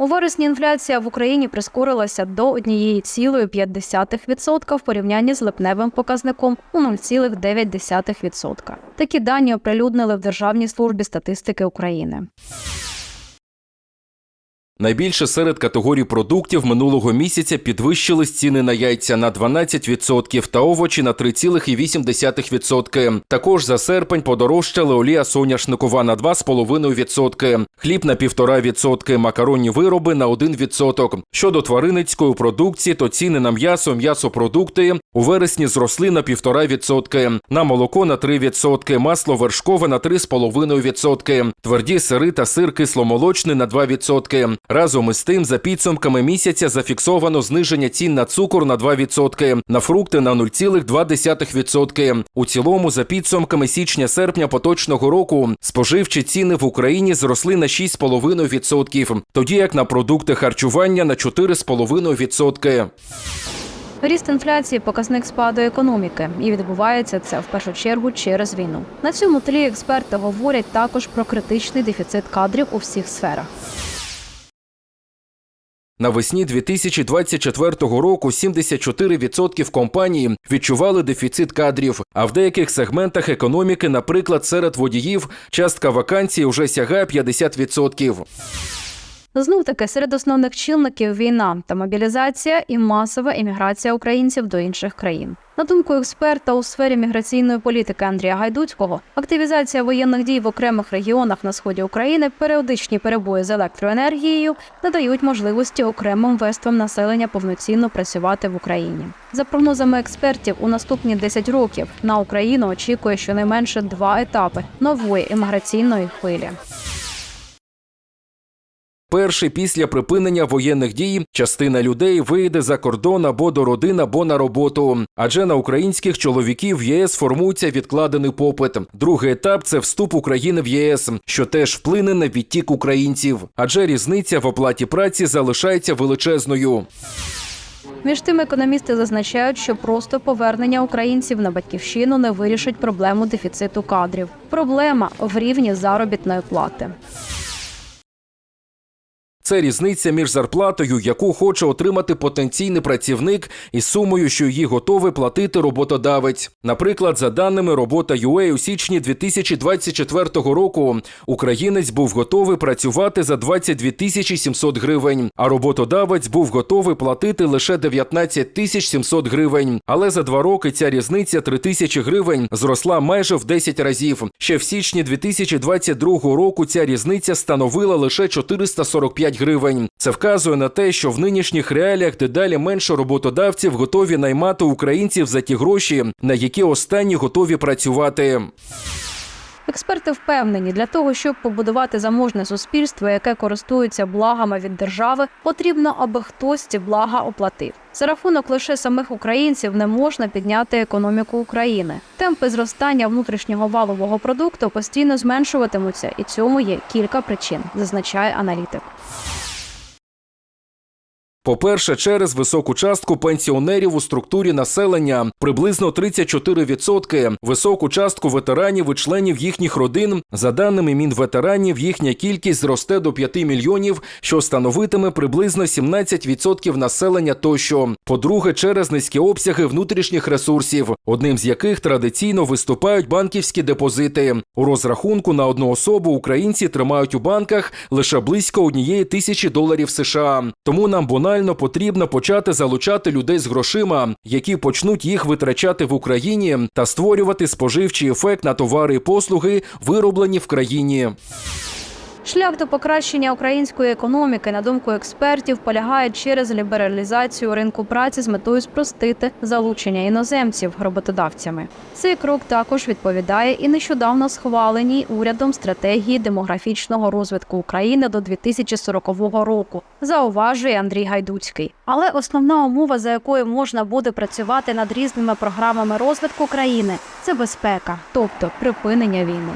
У вересні інфляція в Україні прискорилася до 1,5% в порівнянні з липневим показником у 0,9%. Такі дані оприлюднили в Державній службі статистики України. Найбільше серед категорій продуктів минулого місяця підвищились ціни на яйця на 12% та овочі на 3,8%. Також за серпень подорожчали олія соняшникова на 2,5%, хліб на 1,5%, макаронні вироби на 1%. Щодо тваринницької продукції, то ціни на м'ясо, м'ясопродукти у вересні зросли на 1,5%, на молоко на 3%, масло вершкове на 3,5%, тверді сири та сир кисломолочний на 2%. Разом із тим, за підсумками місяця зафіксовано зниження цін на цукор на 2%, на фрукти на 0,2%. У цілому, за підсумками січня-серпня поточного року, споживчі ціни в Україні зросли на 6,5%, тоді як на продукти харчування на 4,5%. Ріст інфляції показник спаду економіки, і відбувається це в першу чергу через війну. На цьому тлі експерти говорять також про критичний дефіцит кадрів у всіх сферах. Навесні 2024 року 74% компаній відчували дефіцит кадрів, а в деяких сегментах економіки, наприклад, серед водіїв, частка вакансій вже сягає 50%. Знов таки серед основних чинників війна та мобілізація і масова імміграція українців до інших країн. На думку експерта у сфері міграційної політики Андрія Гайдуцького, активізація воєнних дій в окремих регіонах на сході України, періодичні перебої з електроенергією надають можливості окремим верствам населення повноцінно працювати в Україні. За прогнозами експертів, у наступні 10 років на Україну очікує щонайменше два етапи нової імміграційної хвилі. Перший після припинення воєнних дій частина людей вийде за кордон або до родин, або на роботу. Адже на українських чоловіків в ЄС формується відкладений попит. Другий етап це вступ України в ЄС, що теж вплине на відтік українців. Адже різниця в оплаті праці залишається величезною. Між тим, економісти зазначають, що просто повернення українців на батьківщину не вирішить проблему дефіциту кадрів. Проблема в рівні заробітної плати. Це різниця між зарплатою, яку хоче отримати потенційний працівник, і сумою, що її готовий платити роботодавець. Наприклад, за даними робота UA у січні 2024 року, українець був готовий працювати за 22 тисячі 700 гривень, а роботодавець був готовий платити лише 19 тисяч 700 гривень. Але за два роки ця різниця 3 тисячі гривень зросла майже в 10 разів. Ще в січні 2022 року ця різниця становила лише 445 гривень. Це вказує на те, що в нинішніх реаліях дедалі менше роботодавців готові наймати українців за ті гроші, на які останні готові працювати. Експерти впевнені, для того, щоб побудувати заможне суспільство, яке користується благами від держави, потрібно, аби хтось ці блага оплатив. За рахунок лише самих українців не можна підняти економіку України. Темпи зростання внутрішнього валового продукту постійно зменшуватимуться, і цьому є кілька причин, зазначає аналітик. По-перше, через високу частку пенсіонерів у структурі населення приблизно 34%, високу частку ветеранів і членів їхніх родин. За даними Мінветеранів, їхня кількість зросте до 5 мільйонів, що становитиме приблизно 17% населення тощо. По-друге, через низькі обсяги внутрішніх ресурсів, одним з яких традиційно виступають банківські депозити. У розрахунку на одну особу українці тримають у банках лише близько однієї тисячі доларів США. Тому нам банально потрібно почати залучати людей з грошима, які почнуть їх витрачати в Україні та створювати споживчий ефект на товари і послуги, вироблені в країні. Шлях до покращення української економіки, на думку експертів, полягає через лібералізацію ринку праці з метою спростити залучення іноземців роботодавцями. Цей крок також відповідає і нещодавно схваленій урядом стратегії демографічного розвитку України до 2040 року. Зауважує Андрій Гайдуцький. Але основна умова, за якою можна буде працювати над різними програмами розвитку країни, це безпека, тобто припинення війни.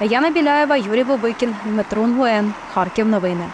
Яна Біляєва, Юрій Бобикін, Дмитро Нгуен, Харків. Новини.